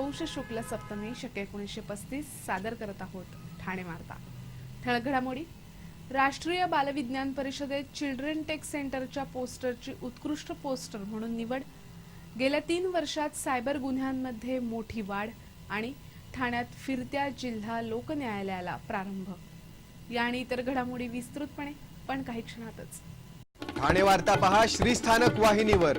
पौष शुक्ल सप्तमी शके एकोणीसशे पस्तीस सादर करत आहोत. ठाणे वार्ता. ठळक घडामोडी. राष्ट्रीय बालविज्ञान परिषदेत चिल्ड्रन टेक सेंटरच्या पोस्टरची उत्कृष्ट पोस्टर म्हणून निवड. गेल्या तीन वर्षात सायबर गुन्ह्यांमध्ये मोठी वाढ आणि ठाण्यात फिरत्या जिल्हा लोकन्यायालयाला प्रारंभ. या आणि इतर घडामोडी विस्तृतपणे पण काही क्षणातच. ठाणे वार्ता पहा श्रीस्थानक वाहिनीवर.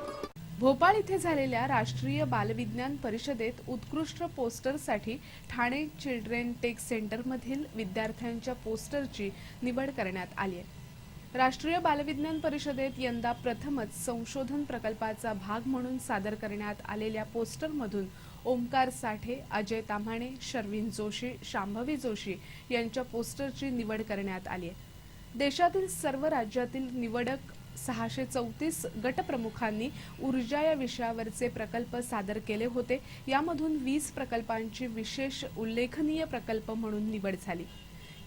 भोपाळ इथे झालेल्या राष्ट्रीय बालविज्ञान परिषदेत उत्कृष्ट पोस्टरसाठी ठाणे चिल्ड्रेन टेक सेंटरमधील विद्यार्थ्यांच्या पोस्टरची निवड करण्यात आली आहे. राष्ट्रीय बालविज्ञान परिषदेत यंदा प्रथमच संशोधन प्रकल्पाचा भाग म्हणून सादर करण्यात आलेल्या पोस्टरमधून ओमकार साठे अजय ताम्हाणे शर्विन जोशी शांभवी जोशी यांच्या पोस्टरची निवड करण्यात आली आहे. देशातील सर्व राज्यातील निवडक सहाशे चौतीस गटप्रमुखांनी ऊर्जा या विषयावरचे प्रकल्प सादर केले होते. यामधून वीस प्रकल्पांची विशेष उल्लेखनीय प्रकल्प म्हणून निवड झाली.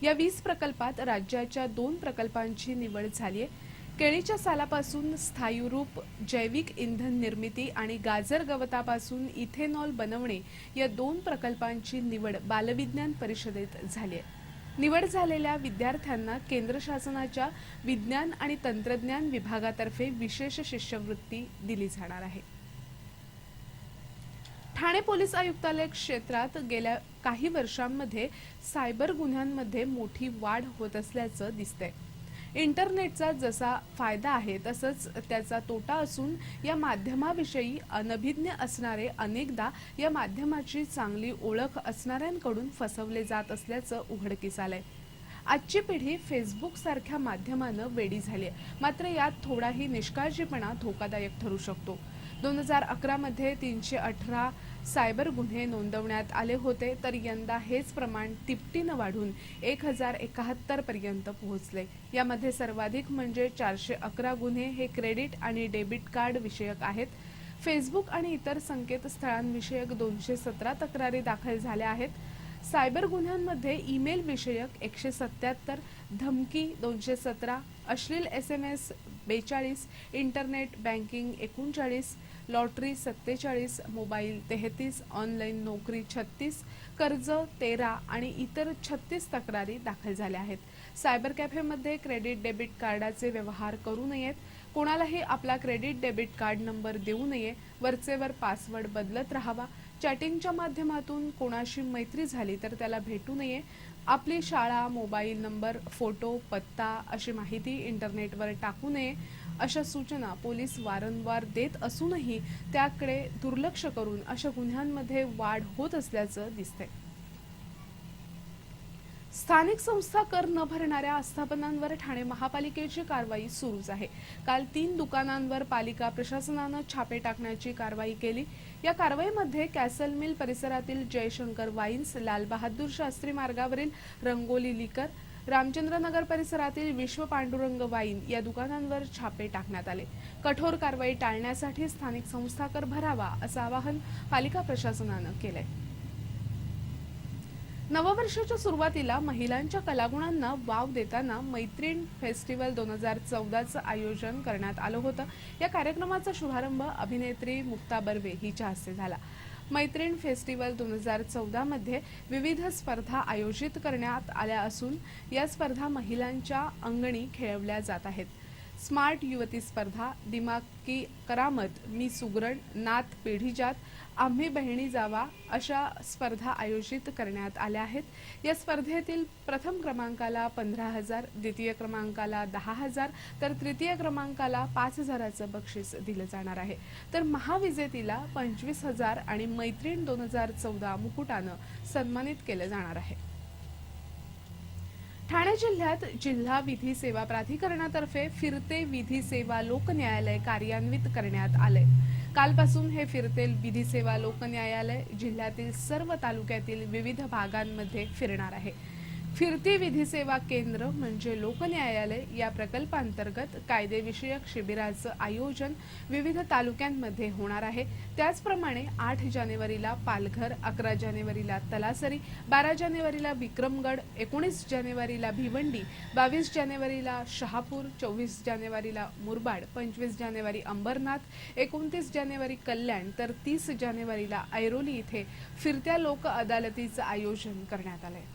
या वीस प्रकल्पात राज्याच्या दोन प्रकल्पांची निवड झाली आहे. केळीच्या सालापासून स्थायूरूप जैविक इंधन निर्मिती आणि गाजर गवतापासून इथेनॉल बनवणे या दोन प्रकल्पांची निवड बालविज्ञान परिषदेत झाली आहे. निवड झालेल्या विद्यार्थ्यांना केंद्र शासनाच्या विज्ञान आणि तंत्रज्ञान विभागातर्फे विशेष शिष्यवृत्ती दिली जाणार आहे. ठाणे पोलीस आयुक्तालय क्षेत्रात गेल्या काही वर्षांमध्ये सायबर गुन्ह्यांमध्ये मोठी वाढ होत असल्याचं दिसतंय. इंटरनेटचा जसा फायदा आहे तसंच त्याचा तोटा असून या माध्यमाविषयी अनभिज्ञ असणारे अनेकदा या माध्यमाची चांगली ओळख असणाऱ्यांकडून फसवले जात असल्याचं उघडकीस आलंय. आजची पिढी फेसबुक सारख्या माध्यमानं वेडी झाली आहे मात्र यात थोडाही निष्काळजीपणा धोकादायक ठरू शकतो. दोन हजार अकरामध्ये तीनशे अठरा सायबर गुन्हे नोंदवण्यात आले होते तर यंदा हेच प्रमाण तिपटीनं वाढून एक हजार एकाहत्तर पर्यंत पोहोचले. यामध्ये सर्वाधिक म्हणजे चारशे अकरा गुन्हे हे क्रेडिट आणि डेबिट कार्ड विषयक आहेत. फेसबुक आणि इतर संकेतस्थळांविषयक दोनशे सतरा तक्रारी दाखल झाल्या आहेत. सायबर गुन्ह्यांमध्ये ईमेल विषयक एकशे सत्याहत्तर धमकी दोनशे सतरा अश्लील एस एम एस बेचाळीस इंटरनेट बँकिंग एकोणचाळीस लॉटरी सत्तेचाळीस मोबाईल तेहतीस ऑनलाईन नोकरी छत्तीस कर्ज तेरा आणि इतर छत्तीस तक्रारी दाखल झाल्या आहेत. सायबर कॅफेमध्ये क्रेडिट डेबिट कार्डाचे व्यवहार करू नयेत. कोणालाही आपला क्रेडिट डेबिट कार्ड नंबर देऊ नये. वरचेवर पासवर्ड बदलत राहावा. चॅटिंगच्या माध्यमातून कोणाशी मैत्री झाली तर त्याला भेटू नये. आपली शाळा मोबाईल नंबर फोटो पत्ता अशी माहिती इंटरनेटवर टाकू नये अशा सूचना पोलीस वारंवार देत असूनही त्याकडे दुर्लक्ष करून अशा गुन्ह्यांमध्ये वाढ होत असल्याचं दिसतंय. स्थानिक संस्था कर न भरणाऱ्या आस्थापनांवर ठाणे महापालिकेची कारवाई सुरूच आहे. काल तीन दुकानांवर पालिका प्रशासनानं छापे टाकण्याची कारवाई केली. या कारवाईमध्ये कॅसल मिल परिसरातील जयशंकर वाईन्स लालबहादूर शास्त्री मार्गावरील रंगोली लिकर रामचंद्रनगर परिसरातील विश्व पांडुरंग वाईन या दुकानांवर छापे टाकण्यात आले. कठोर कारवाई टाळण्यासाठी स्थानिक संस्थाकर भरावा असं आवाहन पालिका प्रशासनानं केलंय. नववर्षाच्या सुरुवातीला महिलांच्या कलागुणांना वाव देताना मैत्रीण फेस्टिवल दोन हजार चौदाचं आयोजन करण्यात आलं होतं. या कार्यक्रमाचा शुभारंभ अभिनेत्री मुक्ता बर्वे हिच्या हस्ते झाला. मैत्रीण फेस्टिवल दोन हजार चौदामध्ये विविध स्पर्धा आयोजित करण्यात आल्या असून या स्पर्धा महिलांच्या अंगणी खेळवल्या जात आहेत. स्मार्ट युवती स्पर्धा दिमाग की करामत मी सुगरण नात पेढीजात आम्ही बहिणी जावा अशा स्पर्धा आयोजित करण्यात आल्या आहेत. या स्पर्धेतील प्रथम क्रमांकाला पंधरा हजार द्वितीय क्रमांकाला दहा हजार तर तृतीय क्रमांकाला पाच हजाराचं बक्षीस दिलं जाणार आहे. तर महाविजेतीला पंचवीस हजार आणि मैत्रीण दोन हजार चौदा मुकुटानं सन्मानित केलं जाणार आहे. ठाणे जिल्ह्यात जिल्हा विधी सेवा प्राधिकरणातर्फे फिरते विधी सेवा लोक न्यायालय कार्यान्वित करण्यात आले. कालपासून हे फिरते विधी सेवा लोक न्यायालय जिल्ह्यातील सर्व तालुक्यातील विविध भागांमध्ये फिरणार आहे. फिरती विधी सेवा केंद्र म्हणजे लोकन्यायालय या प्रकल्पांतर्गत कायदेविषयक शिबिराचं आयोजन विविध तालुक्यांमध्ये होणार आहे. त्याचप्रमाणे आठ जानेवारीला पालघर अकरा जानेवारीला तलासरी बारा जानेवारीला विक्रमगड एकोणीस जानेवारीला भिवंडी बावीस जानेवारीला शहापूर चोवीस जानेवारीला मुरबाड पंचवीस जानेवारी अंबरनाथ एकोणतीस जानेवारी कल्याण तर तीस जानेवारीला ऐरोली इथे फिरत्या लोक अदालतीचं आयोजन करण्यात आलं आहे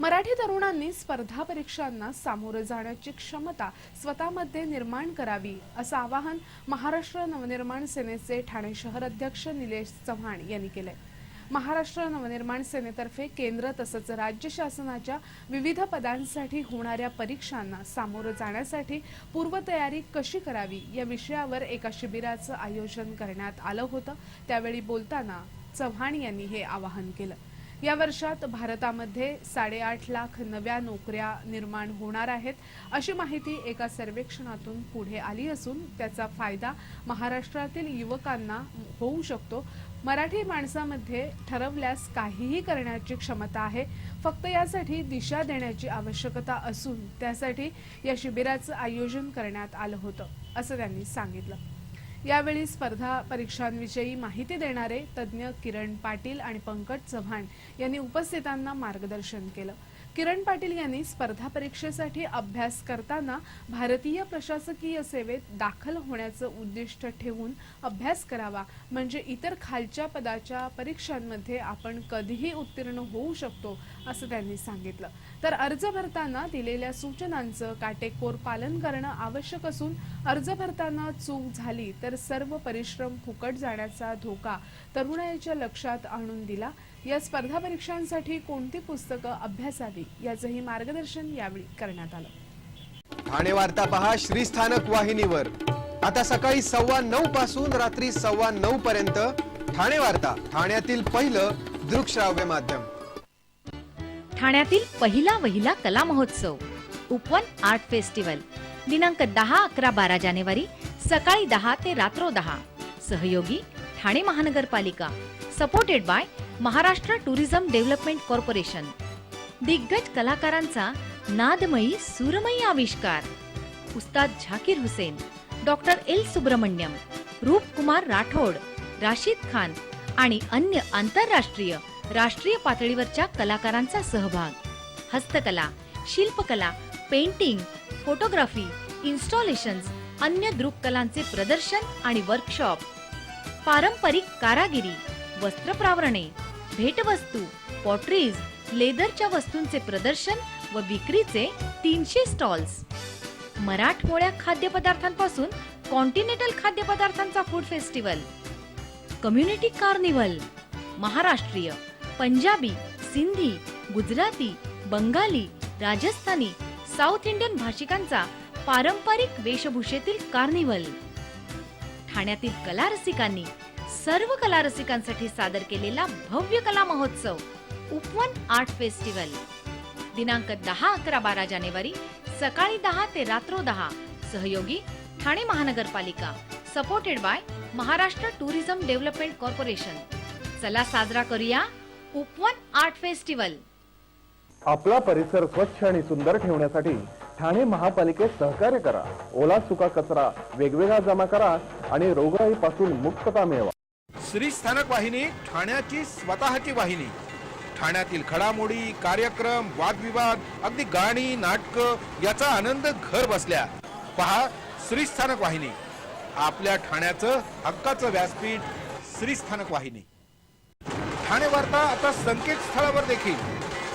मराठी तरुणांनी स्पर्धा परीक्षांना सामोरं जाण्याची क्षमता स्वतःमध्ये निर्माण करावी असं आवाहन महाराष्ट्र नवनिर्माण सेनेचे ठाणे शहर अध्यक्ष निलेश चव्हाण यांनी केलंय. महाराष्ट्र नवनिर्माण सेनेतर्फे केंद्र तसंच राज्य शासनाच्या विविध पदांसाठी होणाऱ्या परीक्षांना सामोरं जाण्यासाठी पूर्वतयारी कशी करावी या विषयावर एका शिबिराचं आयोजन करण्यात आलं होतं. त्यावेळी बोलताना चव्हाण यांनी हे आवाहन केलं. या वर्षात भारतामध्ये साडेआठ लाख नव्या नोकऱ्या निर्माण होणार आहेत. अशी माहिती एका सर्वेक्षणातून पुढे आली असून त्याचा फायदा महाराष्ट्रातील युवकांना होऊ शकतो. मराठी माणसामध्ये ठरवल्यास काहीही करण्याची क्षमता आहे. फक्त यासाठी दिशा देण्याची आवश्यकता असून त्यासाठी या शिबिराचं आयोजन करण्यात आलं होतं असं त्यांनी सांगितलं. यावेळी स्पर्धा परीक्षांविषयी माहिती देणारे तज्ज्ञ किरण पाटील आणि पंकज चव्हाण यांनी उपस्थितांना मार्गदर्शन केलं. किरण पाटील यांनी स्पर्धा परीक्षेसाठी अभ्यास करताना भारतीय प्रशासकीय सेवेत दाखल होण्याचं उद्दिष्ट ठेवून अभ्यास करावा म्हणजे इतर खालच्या पदाच्या परीक्षांमध्ये आपण कधीही उत्तीर्ण होऊ शकतो असं त्यांनी सांगितलं. तर अर्ज भरताना दिलेल्या सूचनांचं काटेकोर पालन करणं आवश्यक असून अर्ज भरताना चूक झाली तर सर्व परिश्रम फुकट जाण्याचा धोका तरुणाईच्या लक्षात आणून दिला. या स्पर्धा परीक्षांसाठी कोणती पुस्तकं अभ्यासावी याचंही मार्गदर्शन यावेळी करण्यात आलं. ठाणे वार्ता पहा श्रीस्थानक वाहिनीवर. आता सकाळी सव्वा नऊ पासून रात्री सव्वा नऊ पर्यंत ठाणे वार्ता ठाण्यातील पहिलं दृकश्राव्य माध्यम. ठाण्यातील पहिला वहिला कला महोत्सव उपवन आर्ट फेस्टिवल दिनांक दहा अकरा बारा जानेवारी सकाळी दहा ते रात्र दहा. सहयोगी ठाणे महानगरपालिका. Supported by Maharashtra tourism development corporation दिग्गज कलाकारांचा नादमयी सुरमयी आविष्कार. उस्ताद झाकीर हुसेन डॉक्टर एल सुब्रमण्यम रूपकुमार राठोड राशीद खान आणि अन्य आंतरराष्ट्रीय राष्ट्रीय पातळीवरच्या कलाकारांचा सहभाग. हस्तकला शिल्पकला पेंटिंग फोटोग्राफी इन्स्टॉलेशन्स अन्य दृककलांचे प्रदर्शन आणि वर्कशॉप. पारंपरिक कारागिरी वस्त्रप्रावरणे भेटवस्तू पॉटरीज लेदरच्या वस्तूंचे प्रदर्शन व विक्रीचे तीनशे स्टॉल्स मराठमोळ्या खाद्यपदार्थांपासून continental खाद्यपदार्थांचा food festival community carnival Maharashtrian Punjabi Sindhi Gujarati Bengali Rajasthani south Indian भाषिकांचा पारंपरिक वेशभूषेतील कार्निव्हल ठाण्यातील कला रसिकांनी सर्व कला रसिकांसाठी सादर केलेला भव्य कला महोत्सव उपवन आर्ट फेस्टिवल. दिनांक दहा अकरा बारा जानेवारी सकाळी दहा ते रात्र दहा. सहयोगी ठाणे महानगरपालिका. Supported by Maharashtra tourism development corporation चला साजरा करूया उपवन आर्ट फेस्टिवल. आपला परिसर स्वच्छ आणि सुंदर ठेवण्यासाठी ठाणे महापालिकेत सहकार्य करा. ओला सुका कचरा वेगवेगळा जमा करा आणि रोगराईपासून मुक्तता मिळवा. श्री स्थानक वाहिनी ठाण्याची स्वतःची वाहिनी. ठाण्यातील घडामोडी कार्यक्रम वादविवाद अगदी गाणी नाटक याचा आनंद घर बसल्या. पहा श्री स्थानक वाहिनी. आपल्या ठाण्याचं हक्काचं व्यासपीठ श्री स्थानक वाहिनी. ठाणे वार्ता आता संकेतस्थळावर देखील.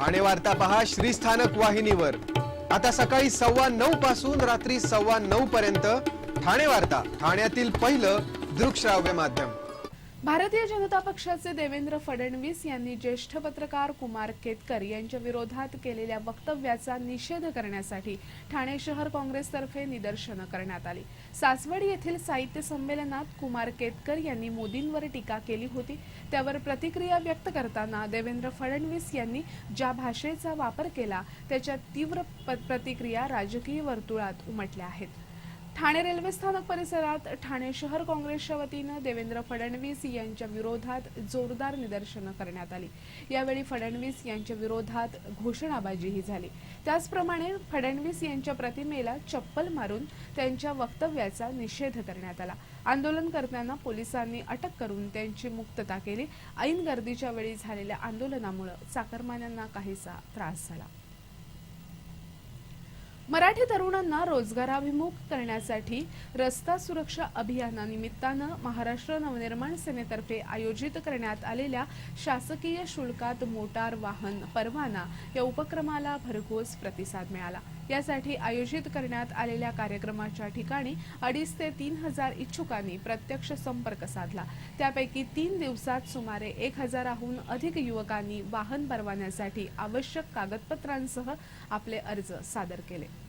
ठाणे वार्ता पहा श्रीस्थानक वाहिनीवर. आता सकाळी सव्वा नऊ पासून रात्री सव्वा नऊ पर्यंत ठाणे वार्ता ठाण्यातील पहिलं दृकश्राव्य माध्यम. भारतीय जनता पक्षाचे देवेंद्र फडणवीस यांनी ज्येष्ठ पत्रकार कुमार केतकर यांच्या विरोधात केलेल्या वक्तव्याचा निषेध करण्यासाठी ठाणे शहर काँग्रेसतर्फे निदर्शनं करण्यात आली. सासवड येथील साहित्य संमेलनात कुमार केतकर यांनी मोदींवर टीका केली होती. त्यावर प्रतिक्रिया व्यक्त करताना देवेंद्र फडणवीस यांनी ज्या भाषेचा वापर केला त्याच्या तीव्र प्रतिक्रिया राजकीय वर्तुळात उमटल्या आहेत. ठाणे रेल्वे स्थानक परिसरात ठाणे शहर काँग्रेसच्या वतीनं देवेंद्र फडणवीस यांच्या विरोधात जोरदार निदर्शनं करण्यात आली. यावेळी फडणवीस यांच्या विरोधात घोषणाबाजीही झाली. त्याचप्रमाणे फडणवीस यांच्या प्रतिमेला चप्पल मारून त्यांच्या वक्तव्याचा निषेध करण्यात आला. आंदोलनकर्त्यांना पोलिसांनी अटक करून त्यांची मुक्तता केली. ऐन गर्दीच्या वेळी झालेल्या आंदोलनामुळे चाकरमान्यांना काहीसा त्रास झाला. मराठी तरुणांना रोजगाराभिमुख करण्यासाठी रस्ता सुरक्षा अभियानानिमित्तानं महाराष्ट्र नवनिर्माण सेनेतर्फे आयोजित करण्यात आलेल्या शासकीय शुल्कात मोटार वाहन परवाना या उपक्रमाला भरघोस प्रतिसाद मिळाला. यासाठी आयोजित करण्यात आलेल्या कार्यक्रमाच्या ठिकाणी अडीच ते तीन हजार इच्छुकांनी प्रत्यक्ष संपर्क साधला. त्यापैकी तीन दिवसात सुमारे एक हजाराहून अधिक युवकांनी वाहन परवान्यासाठी आवश्यक कागदपत्रांसह आपले अर्ज सादर केले.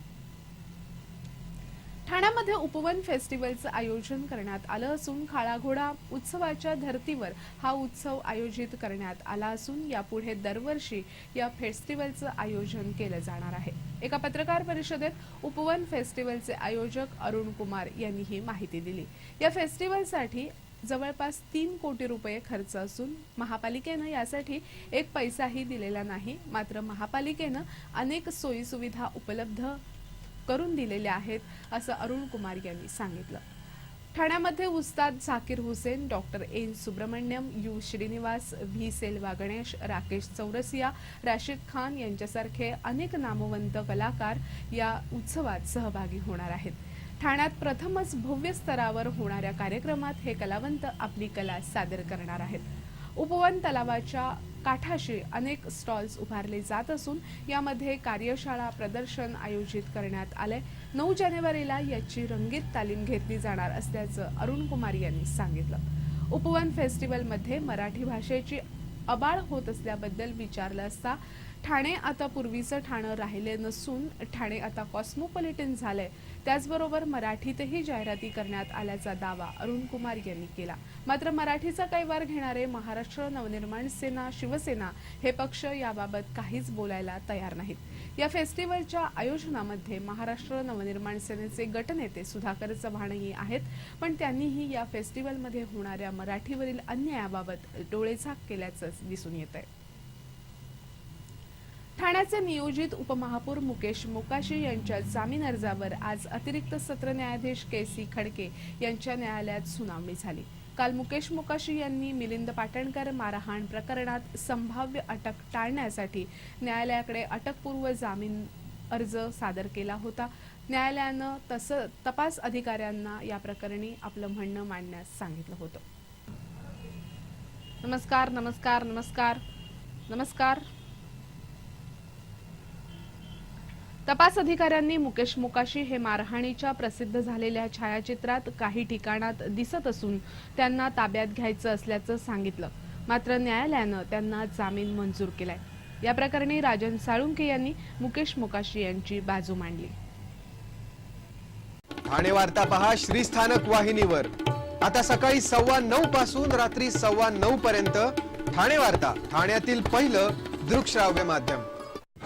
ठाण्यामध्ये उपवन फेस्टिवलचं आयोजन करण्यात आलं असून खाळाघोडा उत्सवाच्या धर्तीवर हा उत्सव आयोजित करण्यात आला असून यापुढे दरवर्षी या फेस्टिवलचं आयोजन केलं जाणार आहे. एका पत्रकार परिषदेत उपवन फेस्टिवलचे आयोजक अरुण कुमार यांनी ही माहिती दिली. या फेस्टिवलसाठी जवळपास तीन कोटी रुपये खर्च असून महापालिकेनं यासाठी एक पैसाही दिलेला नाही. मात्र महापालिकेनं अनेक सोयी सुविधा उपलब्ध करून दिलेले आहेत असं अरुण कुमार यांनी सांगितलं. ठाण्यामध्ये Ustad Zakir Hussain doctor N Subramaniam U Srinivas V Selva Ganesh Rakesh Chaurasia Rashid Khan यांच्यासारखे अनेक नामवंत कलाकार या उत्सवात सहभागी होणार आहेत. ठाण्यात प्रथमच भव्य स्तरावर होणाऱ्या कार्यक्रमात हे कलावंत आपली कला सादर करणार आहेत. उपवन तलावाच्या काठाशी अनेक स्टॉल्स उभारले जात असून यामध्ये कार्यशाळा प्रदर्शन आयोजित करण्यात आले नऊ जानेवारीला याची रंगीत तालीम घेतली जाणार असल्याचं अरुण कुमार यांनी सांगितलं. उपवन फेस्टिवलमध्ये मराठी भाषेची अबाळ होत असल्याबद्दल विचारलं असता ठाणे आता पूर्वीचं ठाणं राहिले नसून ठाणे आता कॉस्मोपॉलिटन झालंय. त्याचबरोबर मराठीतही जाहिराती करण्यात आल्याचा दावा अरुण कुमार यांनी केला. मात्र मराठीचा कैवार घेणारे महाराष्ट्र नवनिर्माण सेना शिवसेना हे पक्ष याबाबत काहीच बोलायला तयार नाहीत. या फेस्टिवलच्या आयोजनामध्ये महाराष्ट्र नवनिर्माण सेनेचे गटनेते सुधाकर चव्हाणही आहेत. पण त्यांनीही या फेस्टिवलमध्ये होणाऱ्या मराठीवरील अन्यायाबाबत डोळेझाक केल्याचं दिसून येत आहे ठाण्याचे नियोजित उपमहापौर मुकेश मोकाशी यांच्या जामीन अर्जावर आज अतिरिक्त सत्र न्यायाधीश के सी खडके यांच्या न्यायालयात सुनावणी झाली. काल मुकेश मोकाशी यांनी मिलिंद पाटणकर मारहाण प्रकरणात संभाव्य अटक टाळण्यासाठी न्यायालयाकडे अटकपूर्व जामीन अर्ज सादर केला होता. न्यायालयानं तसं तपास अधिकाऱ्यांना या प्रकरणी आपलं म्हणणं मांडण्यास सांगितलं होतं. नमस्कार नमस्कार नमस्कार. नमस्कार. तपास अधिकाऱ्यांनी मुकेश मुकाशी हे मारहाणीच्या प्रसिद्ध झालेल्या छायाचित्रात काही ठिकाणात दिसत असून त्यांना ताब्यात घ्यायचं असल्याचं सांगितलं. मात्र न्यायालयानं त्यांना जामीन मंजूर केलाय. या प्रकरणी राजन साळुंके यांनी मुकेश मुकाशी यांची बाजू मांडली. ठाणे वार्ता पहा श्रीस्थानक वाहिनीवर. आता सकाळी सव्वा नऊ पासून रात्री सव्वा नऊ पर्यंत ठाणे वार्ता ठाण्यातील पहिलं दृकश्राव्य माध्यम.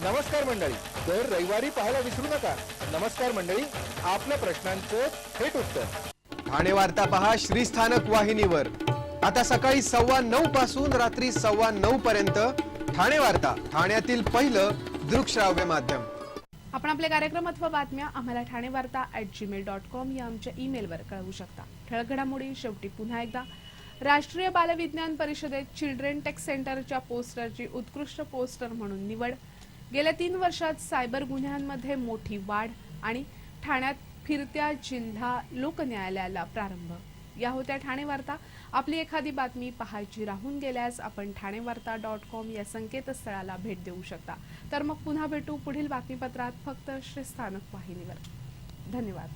नमस्कार मंडळी. दर रविवारी पाहायला विसरू नका. नमस्कार मंडळी आपल्या प्रश्नांचं थेट उत्तर. ठाणे वार्ता पहा श्रीस्थानक वाहिनीवर. आता सकाळी सव्वा नऊ पासून रात्री सव्वा नऊ पर्यंत ठाणे वार्ता ठाण्यातील पहिलं दृकश्राव्य माध्यम. आपण आपले कार्यक्रम अथवा बातम्या आम्हाला ठाणे वार्ता ॲट जीमेल डॉट कॉम या आमच्या ईमेलवर कळवू शकता. ठळक घडामोडी शेवटी पुन्हा एकदा. राष्ट्रीय बालविज्ञान परिषदेत चिल्ड्रेन टेक सेंटरच्या पोस्टरची उत्कृष्ट पोस्टर म्हणून निवड. गेल्या तीन वर्षात सायबर गुन्ह्यांमध्ये मोठी वाढ आणि ठाण्यात फिरत्या जिल्हा लोकन्यायालयाला प्रारंभ. या होत्या ठाणे वार्ता आपली एखादी बातमी पाहायची राहून गेल्यास आपण ठाणे वार्ता डॉट कॉम या संकेतस्थळाला भेट देऊ शकता. तर मग पुन्हा भेटू पुढील बातमीपत्रात फक्त श्रीस्थानक वाहिनीवर. धन्यवाद.